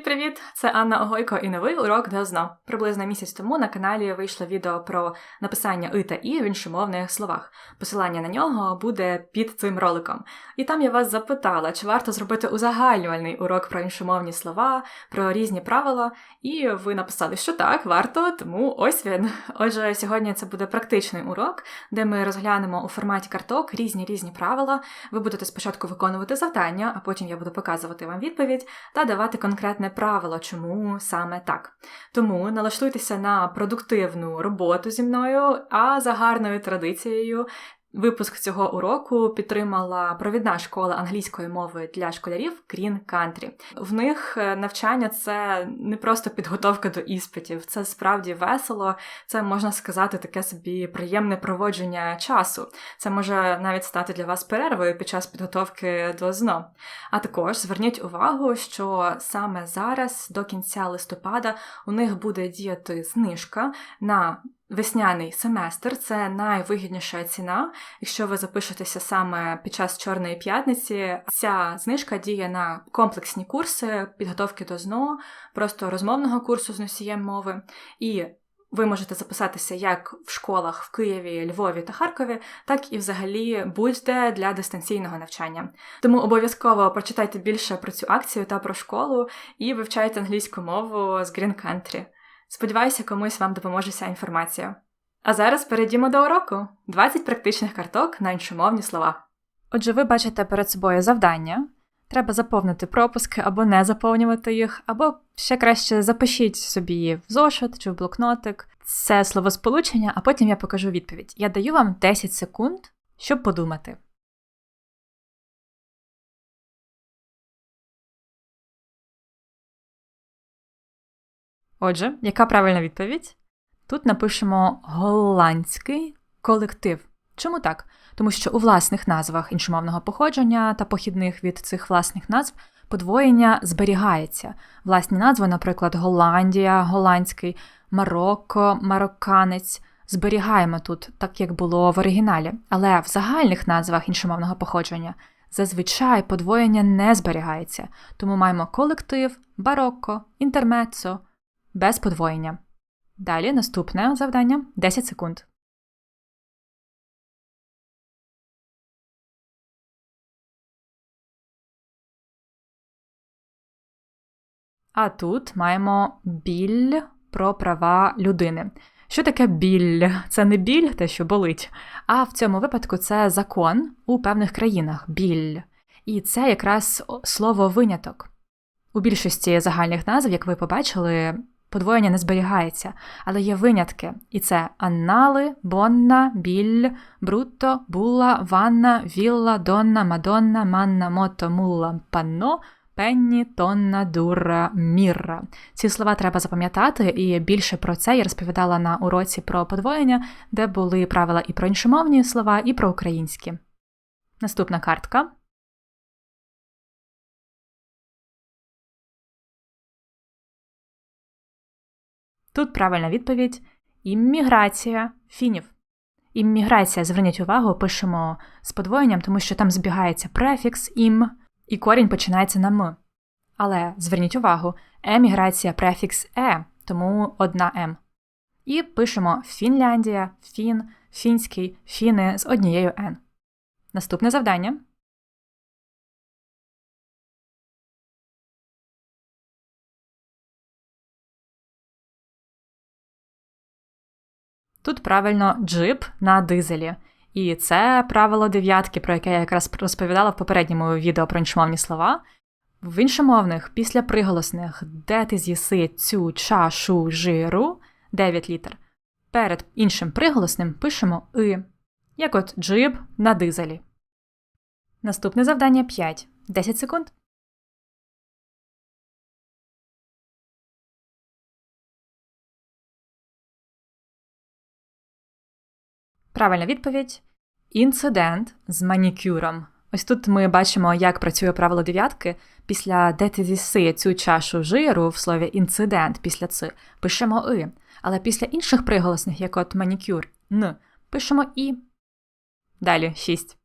Привіт-привіт! Це Анна Огойко і новий урок ДОЗНО. Приблизно місяць тому на каналі вийшло відео про написання «и» та і в іншомовних словах. Посилання на нього буде під цим роликом. І там я вас запитала, чи варто зробити узагальнювальний урок про іншомовні слова, про різні правила. І ви написали, що так, варто, тому ось він. Отже, сьогодні це буде практичний урок, де ми розглянемо у форматі карток різні різні правила. Ви будете спочатку виконувати завдання, а потім я буду показувати вам відповідь та давати конкретне правило, чому саме так. Тому налаштуйтеся на продуктивну роботу зі мною, а за гарною традицією Випуск цього уроку підтримала провідна школа англійської мови для школярів Green Country. В них е, навчання це не просто підготовка до іспитів, це справді весело. Це можна сказати таке собі приємне проводження часу. Це може навіть стати для вас перервою під час підготовки до ЗНО. А також зверніть увагу, що саме зараз, до кінця листопада, у них буде діяти знижка на Весняний семестр це найвигідніша ціна. Якщо ви запишетеся саме під час Чорної п'ятниці, ця знижка діє на комплексні курси підготовки до ЗНО, просто розмовного курсу з носієм мови. І ви можете записатися як в школах в Києві, Львові та Харкові, так і взагалі будь-де для дистанційного навчання. Тому обов'язково прочитайте більше про цю акцію та про школу і вивчайте англійську мову з Green Country. Сподіваюся, комусь вам допоможе ця інформація. А зараз перейдімо до уроку: 20 практичних карток на іншомовні слова. Отже, ви бачите перед собою завдання. Треба заповнити пропуски або не заповнювати їх, або ще краще запишіть собі в зошит чи в блокнотик це словосполучення, а потім я покажу відповідь. Я даю вам 10 секунд, щоб подумати. Отже, яка правильна відповідь? Тут напишемо голландський колектив. Чому так? Тому що у власних назвах іншомовного походження та похідних від цих власних назв подвоєння зберігається. Власні назви, наприклад, Голландія, голландський, Марокко, марокканець. Зберігаємо тут, так як було в оригіналі, але в загальних назвах іншомовного походження зазвичай подвоєння не зберігається, тому маємо колектив, барокко, інтермецо, без подвоєння. Далі наступне завдання 10 секунд. А тут маємо біль про права людини. Що таке біль? Це не біль, те, що болить, а в цьому випадку це закон у певних країнах біль. І це якраз слово виняток. У більшості загальних назв, як ви побачили, подвоєння не зберігається, але є винятки, і це аннали, бонна, біль, брутто, була, ванна, вілла, донна, мадонна, манна, мото, мулла, панно. Пенні, тонна, дура, мірра. Ці слова треба запам'ятати, і більше про це я розповідала на уроці про подвоєння, де були правила і про іншомовні слова, і про українські. Наступна картка. Тут правильна відповідь імміграція фінів. Імміграція, зверніть увагу, пишемо з подвоєнням, тому що там збігається префікс ім, і корінь починається на м. Але зверніть увагу, еміграція префікс е, тому одна м. І пишемо Фінляндія, фін, фінський, фіни з однією н. Наступне завдання. Тут правильно джип на дизелі. І це правило дев'ятки, про яке я якраз розповідала в попередньому відео про іншомовні слова. В іншомовних після приголосних, де ти з'їси цю чашу жиру 9 літер. Перед іншим приголосним пишемо и, як от джип на дизелі. Наступне завдання 5. 10 секунд. Правильна відповідь інцидент з манікюром. Ось тут ми бачимо, як працює правило дев'ятки. Після де ти зіси цю чашу жиру в слові інцидент після ци пишемо и. Але після інших приголосних, як от манікюр, н, пишемо і. Далі 6.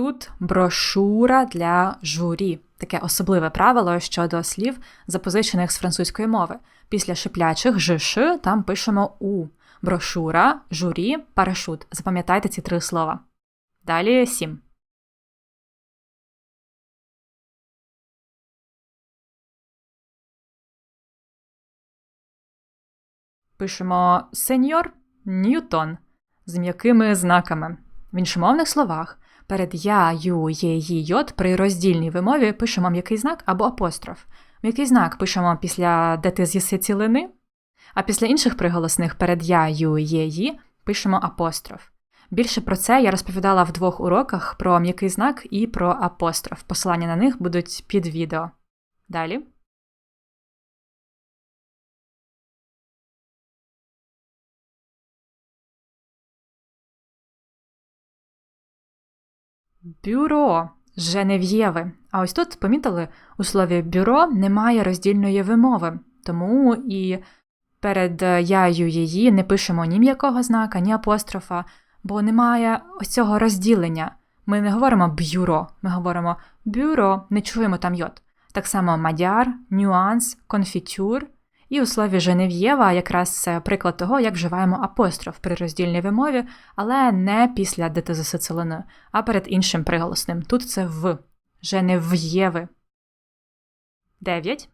Тут брошура для журі. Таке особливе правило щодо слів, запозичених з французької мови. Після шиплячих жш там пишемо у. Брошура, журі, парашут. Запам'ятайте ці три слова. Далі сім. Пишемо сеньор Ньютон з м'якими знаками. В іншомовних словах перед я, ю, є, ї, йот при роздільній вимові пишемо м'який знак або апостроф. М'який знак пишемо після де ти з'їси цілини, а після інших приголосних перед я, ю, є, ї пишемо апостроф. Більше про це я розповідала в двох уроках про м'який знак і про апостроф. Посилання на них будуть під відео. Далі. Бюро Женев'єви. А ось тут помітили, у слові бюро немає роздільної вимови, тому і перед яю її не пишемо ні м'якого знака, ні апострофа, бо немає ось цього розділення. Ми не говоримо бюро, ми говоримо бюро, не чуємо там йод. Так само мадяр, нюанс, конфітюр. І у слові Женев'єва якраз це приклад того, як вживаємо апостроф при роздільній вимові, але не після ДТЗСЦЛН, а перед іншим приголосним. Тут це в Женев'єви. 9.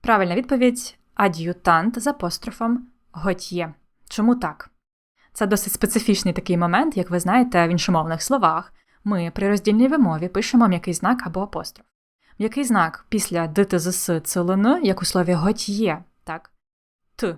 Правильна відповідь ад'ютант з апострофом готьє. Чому так? Це досить специфічний такий момент, як ви знаєте, в іншомовних словах. Ми при роздільній вимові пишемо м'який знак або апостроф. М'який знак після ДТЗС ЦЛН, як у слові готьє, так? Т.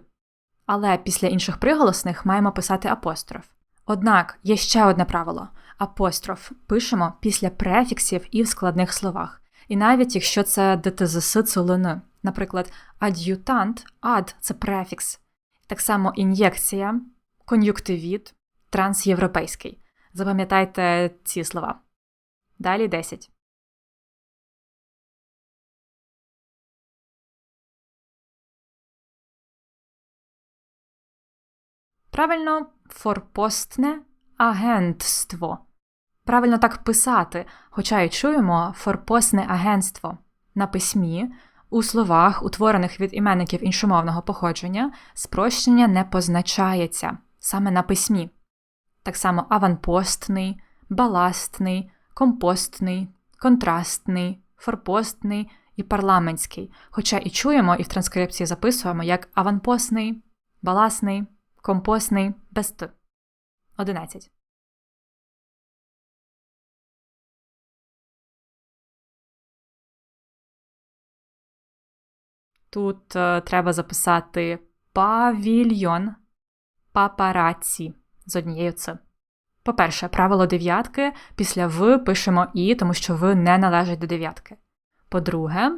Але після інших приголосних маємо писати апостроф. Однак є ще одне правило: апостроф пишемо після префіксів і в складних словах. І навіть якщо це ДТЗС ЦЛН. Наприклад, ад'ютант, ад це префікс. Так само ін'єкція, кон'юктивіт, трансєвропейський. Запам'ятайте ці слова. Далі 10. Правильно, форпостне агентство. Правильно так писати, хоча й чуємо форпостне агентство на письмі. У словах, утворених від іменників іншомовного походження, спрощення не позначається саме на письмі. Так само аванпостний, баластний, компостний, контрастний, форпостний і парламентський, хоча і чуємо, і в транскрипції записуємо як аванпостний, баласний, компостний без т. 11. Тут е, треба записати павільйон папараці з однією Ц. По-перше, правило дев'ятки після В пишемо І, тому що В не належить до дев'ятки. По-друге,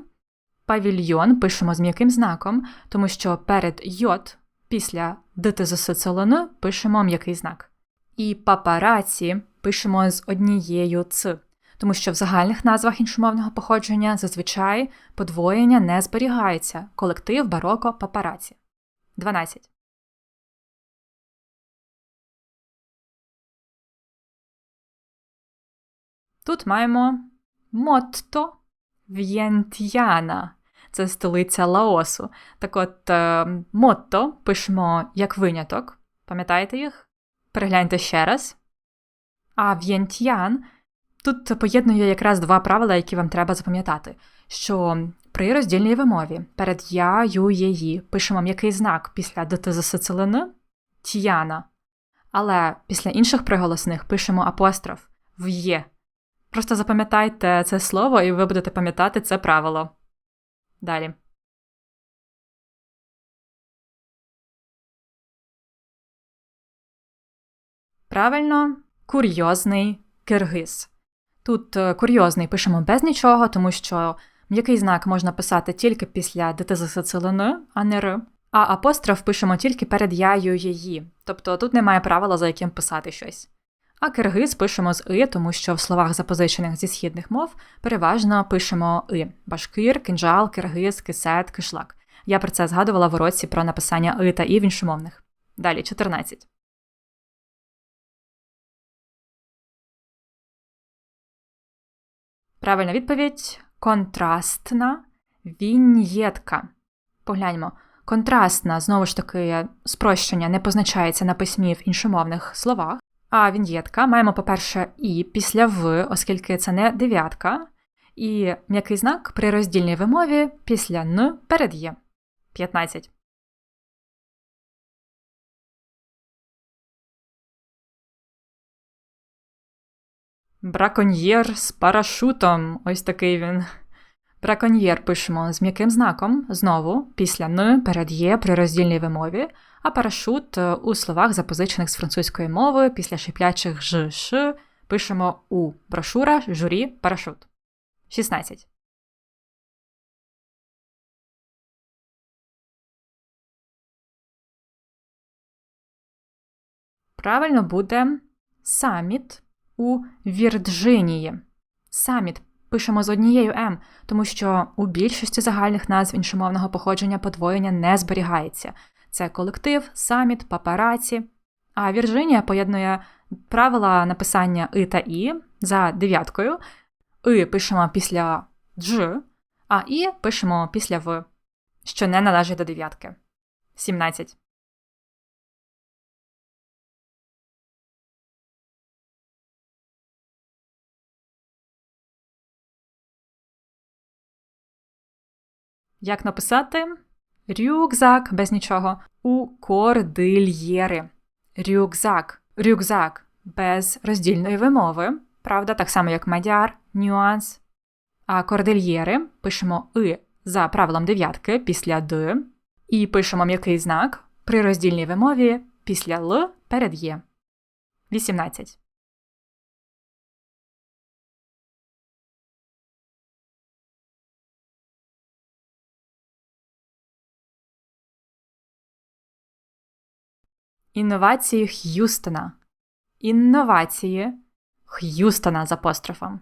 павільйон пишемо з м'яким знаком, тому що перед йод після ДТЗСЦЛН пишемо м'який знак. І папараці пишемо з однією Ц тому що в загальних назвах іншомовного походження зазвичай подвоєння не зберігається колектив бароко папараці. 12. Тут маємо Мотто В'єнт'яна. Це столиця Лаосу. Так от е, Мотто пишемо як виняток. Пам'ятаєте їх? Перегляньте ще раз. А В'єнт'ян Тут поєднує якраз два правила, які вам треба запам'ятати: що при роздільній вимові перед я, ю, її пишемо м'який знак після ДТЗСЦЛН тіяна, але після інших приголосних пишемо апостроф в є. Просто запам'ятайте це слово, і ви будете пам'ятати це правило. Далі. Правильно, курйозний киргиз. Тут е, курйозний пишемо без нічого, тому що м'який знак можна писати тільки після ДТЗСЦЛН, а не Р. А апостроф пишемо тільки перед яю її. Тобто тут немає правила, за яким писати щось. А киргиз пишемо з и, тому що в словах, запозичених зі східних мов, переважно пишемо и башкир, кинджал, киргиз, кисет, кишлак. Я про це згадувала в уроці про написання и та і в іншомовних. Далі 14. Правильна відповідь контрастна віньєтка. Погляньмо. Контрастна, знову ж таки, спрощення не позначається на письмі в іншомовних словах. А віньєтка маємо, по-перше, і після в, оскільки це не дев'ятка, і м'який знак при роздільній вимові після н перед є. 15. Браконьєр з парашутом. Ось такий він. Браконьєр пишемо з м'яким знаком знову після н перед є при роздільній вимові, а парашут е, у словах, запозичених з французької мови, після шиплячих ж ш пишемо у брошура, журі, парашут. 16. Правильно буде саміт у Вірджинії. Саміт пишемо з однією М, тому що у більшості загальних назв іншомовного походження подвоєння не зберігається. Це колектив, саміт, папараці. А Вірджинія поєднує правила написання и та і за дев'яткою. И пишемо після дж, а і пишемо після в, що не належить до дев'ятки. 17. Як написати рюкзак без нічого у кордильєри. Рюкзак. Рюкзак без роздільної вимови. Правда, так само, як мадяр, нюанс. А кордильєри пишемо и за правилом дев'ятки після д, і пишемо м'який знак при роздільній вимові після л перед є. 18. Інновації Х'юстона. Інновації Х'юстона з апострофом.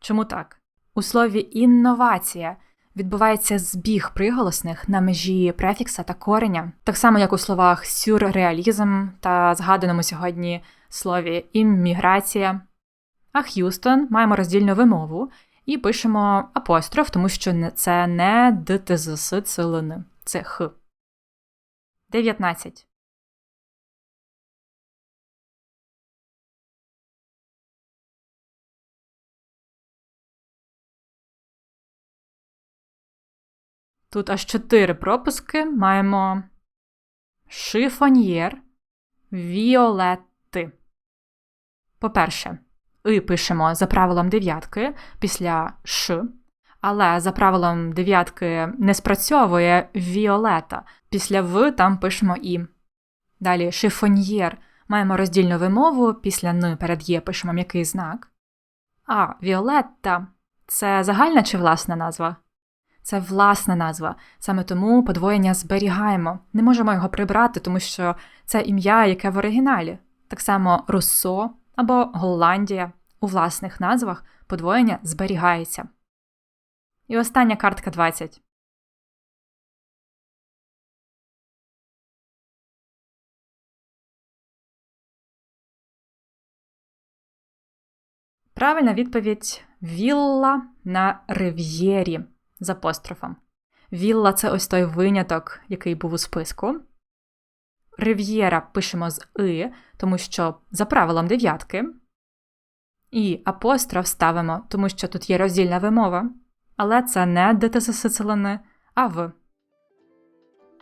Чому так? У слові інновація відбувається збіг приголосних на межі префікса та кореня, так само як у словах сюрреалізм та згаданому сьогодні слові імміграція. А Х'юстон маємо роздільну вимову і пишемо апостроф, тому що це не ДТЗС, це Х. 19. Тут аж чотири пропуски маємо шифоньєр віолетти. По-перше, и пишемо за правилом дев'ятки після ш, але за правилом дев'ятки не спрацьовує віолета. Після в там пишемо і. Далі шифоньєр маємо роздільну вимову, після н перед є пишемо м'який знак. А віолетта це загальна чи власна назва? Це власна назва. Саме тому подвоєння зберігаємо. Не можемо його прибрати, тому що це ім'я, яке в оригіналі. Так само Руссо або Голландія. У власних назвах подвоєння зберігається. І остання картка 20. Правильна відповідь Вілла на рив'єрі з апострофом. Вілла це ось той виняток, який був у списку. Рив'єра пишемо з и, тому що за правилом дев'ятки. І апостроф ставимо, тому що тут є роздільна вимова, але це не ДТСС, а в.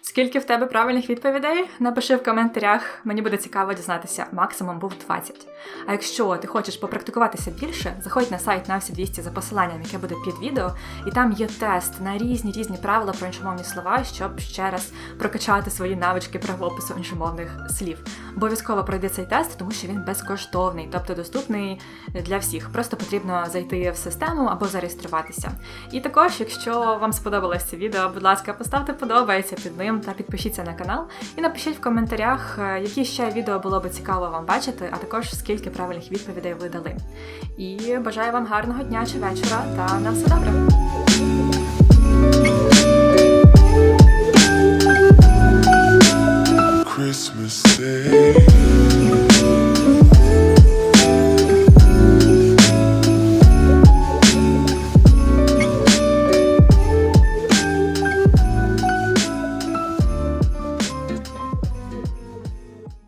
Скільки в тебе правильних відповідей? Напиши в коментарях, мені буде цікаво дізнатися, максимум був 20. А якщо ти хочеш попрактикуватися більше, заходь на сайт на всі 200 за посиланням, яке буде під відео, і там є тест на різні різні правила про іншомовні слова, щоб ще раз прокачати свої навички правопису іншомовних слів. Обов'язково пройди цей тест, тому що він безкоштовний, тобто доступний для всіх. Просто потрібно зайти в систему або зареєструватися. І також, якщо вам сподобалось це відео, будь ласка, поставте подобається під ним коментарем та підпишіться на канал. І напишіть в коментарях, е, які ще відео було би цікаво вам бачити, а також скільки правильних відповідей ви дали. І бажаю вам гарного дня чи вечора та на все добре! Christmas Day.